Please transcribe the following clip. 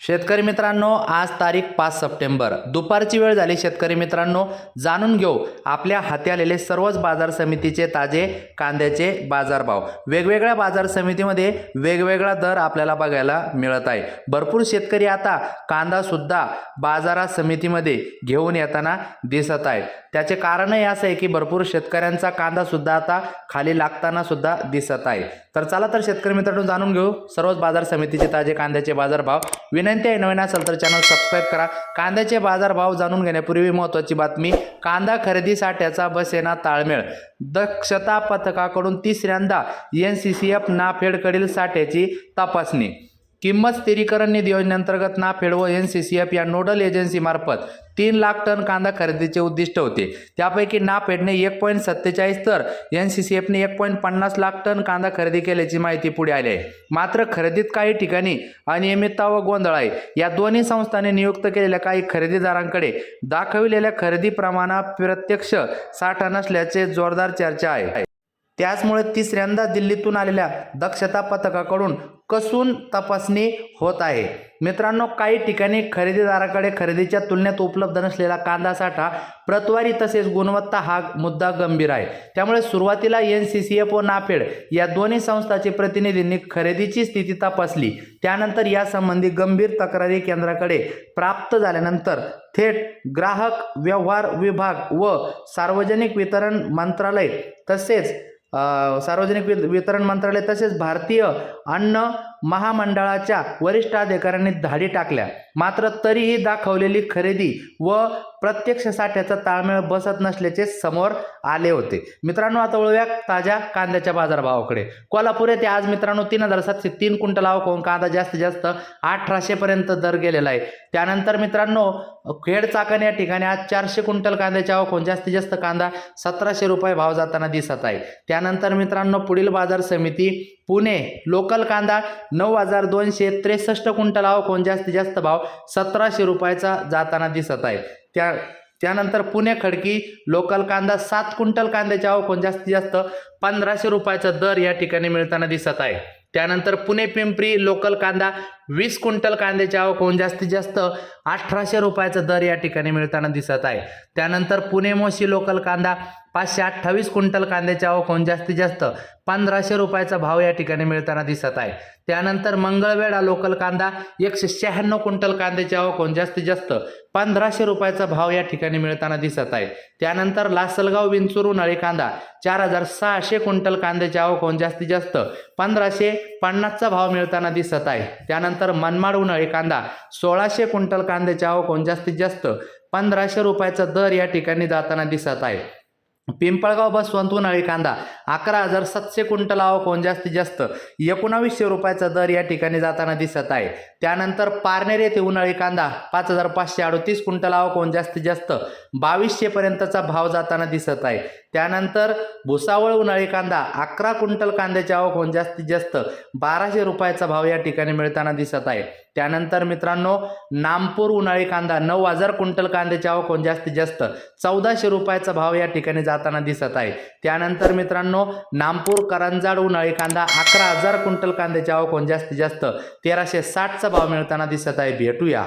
शेतकरी मित्रांनो आज तारीख पाच सप्टेंबर. दुपारची वेळ झाली शेतकरी मित्रांनो. जाणून घेऊ आपल्या हाती आलेले सर्वच बाजार समितीचे ताजे कांद्याचे बाजारभाव. वेगवेगळ्या बाजार समितीमध्ये वेगवेगळा दर आपल्याला बघायला मिळत आहे. भरपूर शेतकरी आता कांदासुद्धा बाजारा समितीमध्ये घेऊन येताना दिसत आहे त्याचे कारणही असं आहे की भरपूर शेतकऱ्यांचा कांदासुद्धा आता खाली लागताना सुद्धा दिसत आहे. तर चला तर शेतकरी मित्रांनो जाणून घेऊ. सर्वच बाजार समितीचे ताजे कांद्याचे बाजारभाव. विनंती आहे नवीन असेल तर चॅनल सबस्क्राईब करा. कांद्याचे बाजारभाव जाणून घेण्यापूर्वी महत्त्वाची बातमी कांदा खरेदी साठ्याचा बसेना ताळमेळ. दक्षता पथकाकडून तिसऱ्यांदा एन सी सी एफ नाफेडकडील साठ्याची तपासणी. किंमत स्थिरीकरण निधी योजनेअंतर्गत नाफेड व एन सी सी एफ या नोडल एजन्सीमार्फत तीन लाख टन कांदा खरेदीचे उद्दिष्ट होते. त्यापैकी नाफेडने एक पॉईंट सत्तेचाळीस तर एन सी सी एफने एक पॉईंट पन्नास लाख टन कांदा खरेदी केल्याची माहिती पुढे आली आहे. मात्र खरेदीत काही ठिकाणी अनियमितता व गोंधळ आहे. या दोन्ही संस्थांनी नियुक्त केलेल्या काही खरेदीदारांकडे दाखविलेल्या खरेदी प्रमाणात प्रत्यक्ष साठा नसल्याचे जोरदार चर्चा आहे. त्याचमुळे तिसऱ्यांदा दिल्लीतून आलेल्या दक्षता पथकाकडून कसून तपासणी होत आहे. मित्रांनो काही ठिकाणी खरेदीदाराकडे खरेदीच्या तुलनेत उपलब्ध नसलेला कांदा साठा प्रतवारी तसेच गुणवत्ता हा मुद्दा गंभीर आहे. त्यामुळे सुरुवातीला एन सी सी एफ व नाफेड या दोन्ही संस्थांचे प्रतिनिधींनी खरेदीची स्थिती तपासली. त्यानंतर यासंबंधी गंभीर तक्रारी केंद्राकडे प्राप्त झाल्यानंतर थेट ग्राहक व्यवहार विभाग व सार्वजनिक वितरण मंत्रालय तसेच सार्वजनिक वित- वितरण मंत्रालय तसेच भारतीय अन्न महामंडळाच्या वरिष्ठ अधिकाऱ्यांनी धाडी टाकल्या. मात्र तरीही दाखवलेली खरेदी व प्रत्यक्ष साठ्याचा ताळमेळ बसत नसल्याचे समोर आले होते. मित्रांनो आता वळूया ताज्या कांद्याच्या बाजारभावाकडे. कोल्हापूर येथे आज मित्रांनो तीन हजार सातशे तीन क्विंटल आवक कांदा जास्तीत जास्त अठराशेपर्यंत दर गेलेला आहे. त्यानंतर मित्रांनो खेड चाकण या ठिकाणी आज चारशे क्विंटल कांद्याच्या आवक जास्तीत जास्त कांदा सतराशे रुपये भाव जाताना दिसत आहे. त्यानंतर मित्रांनो पुढील बाजार समिती पुणे लोकल कांदा नऊ हजार दोनशे त्रेसष्ट क्विंटल आवक कोण जास्तीत जास्त भाव सतराशे रुपयाचा जाताना दिसत आहे. त्या त्यानंतर पुणे खडकी लोकल कांदा सात क्विंटल कांद्याच्या आवक जास्तीत जास्त पंधराशे रुपयाचा दर या ठिकाणी मिळताना दिसत आहे. त्यानंतर पुणे पिंपरी लोकल कांदा वीस क्विंटल कांद्याची आवक होऊन जास्तीत जास्त अठराशे रुपयाचा दर या ठिकाणी मिळताना दिसत आहे. त्यानंतर पुणे मोशी लोकल कांदा पाचशे अठ्ठावीस क्विंटल कांद्याची आवक होऊन जास्तीत जास्त पंधराशे रुपयाचा भाव या ठिकाणी मिळताना दिसत आहे. त्यानंतर मंगळवेढा लोकल कांदा एकशे शहाण्णव क्विंटल कांद्याची आवक होऊन जास्तीत जास्त पंधराशे रुपयाचा भाव या ठिकाणी मिळताना दिसत आहे. त्यानंतर लासलगाव विंचूर उन्हाळी कांदा चार हजार सहाशे क्विंटल कांद्याची आवक होऊन जास्तीत जास्त पंधराशे पन्नासचा भाव मिळताना दिसत आहे. त्यानंतर मनमाड उन्हाळी कांदा. सोळाशे क्विंटल कांद्याची आवक होऊन जास्तीत जास्त पंधराशे रुपयाचा दर या ठिकाणी जाताना दिसत आहे. पिंपळगाव बसवंत उन्हाळी कांदा. अकरा हजार सातशे क्विंटल आवक जास्तीत जास्त एकोणावीसशे रुपयाचा दर या ठिकाणी जाताना दिसत आहे. त्यानंतर पारनेर येथे उन्हाळी कांदा पाच हजार पाचशे अडतीस क्विंटल आवक जास्तीत जास्त बावीसशेपर्यंतचा भाव जाताना दिसत आहे. त्यानंतर भुसावळ उन्हाळी कांदा अकरा क्विंटल कांद्याची आवक जास्तीत जास्त बाराशे रुपयाचा भाव या ठिकाणी मिळताना दिसत आहे. त्यानंतर मित्रांनो नामपूर उन्हाळी कांदा नऊ हजार क्विंटल कांद्याची आवक होऊन जास्तीत जास्त चौदाशे रुपयाचा भाव या ठिकाणी जाताना दिसत आहे. त्यानंतर मित्रांनो नामपूर करंजाड उन्हाळी कांदा अकरा हजार क्विंटल कांद्याची आवक होऊन जास्तीत जास्त तेराशे साठचा भाव मिळताना दिसत आहे. भेटूया.